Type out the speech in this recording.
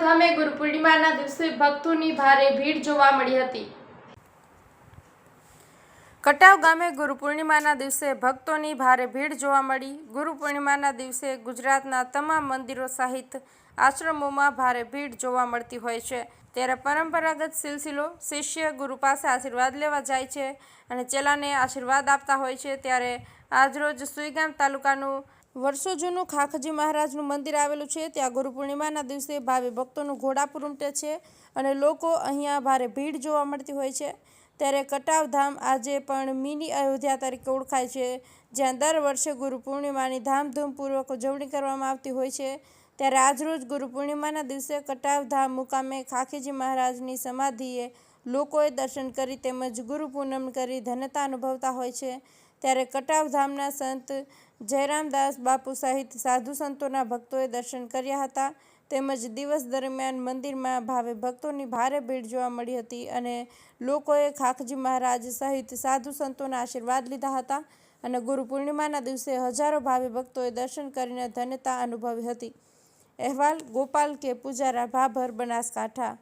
ધામે ગુરુ પૂર્ણિમાના દિવસે ભક્તોની ભારે ભીડ જોવા મળી હતી. કટાવ ગામે ગુરુ પૂર્ણિમાના દિવસે ભક્તોની ભારે ભીડ જોવા મળી. ગુરુ પૂર્ણિમાના દિવસે ગુજરાતના તમામ મંદિરો સહિત આશ્રમોમાં ભારે ભીડ જોવા મળતી હોય છે. ત્યારે પરંપરાગત સિલસિલો શિષ્ય ગુરુ પાસે આશીર્વાદ લેવા જાય છે અને ચેલાને આશીર્વાદ આપતા હોય છે. ત્યારે આજરોજ સુઈગામ તાલુકાનું વર્ષો જૂનું ખાખજી મહારાજનું મંદિર આવેલું છે. ત્યાં ગુરુ પૂર્ણિમાના દિવસે ભાવિ ભક્તોનું ઘોડાપુર ઉમટે છે અને લોકો અહીંયા ભારે ભીડ જોવા મળતી હોય છે. ત્યારે કટાવ ધામ આજે પણ મિની અયોધ્યા તરીકે ઓળખાય છે, જ્યાં દર વર્ષે ગુરુ પૂર્ણિમાની ધામધૂમપૂર્વક ઉજવણી કરવામાં આવતી હોય છે. ત્યારે આજરોજ ગુરુ પૂર્ણિમાના દિવસે કટાવ ધામ મુકામે ખાખીજી મહારાજની સમાધિએ લોકોએ દર્શન કરી તેમજ ગુરુ પૂનમ કરી ધન્યતા અનુભવતા હોય છે. ત્યારે કટાવધામના સંત જયરામદાસ બાપુ સહિત સાધુ સંતોના ભક્તોએ દર્શન કર્યા હતા. તેમજ દિવસ દરમિયાન મંદિરમાં ભાવે ભક્તોની ભારે ભીડ જોવા મળી હતી અને લોકોએ ખાખજી મહારાજ સહિત સાધુ સંતોના આશીર્વાદ લીધા હતા અને ગુરુ પૂર્ણિમાના દિવસે હજારો ભાવે ભક્તોએ દર્શન કરીને ધન્યતા અનુભવી હતી. અહેવાલ, ગોપાલ કે પૂજારા, ભાભર, બનાસકાંઠા.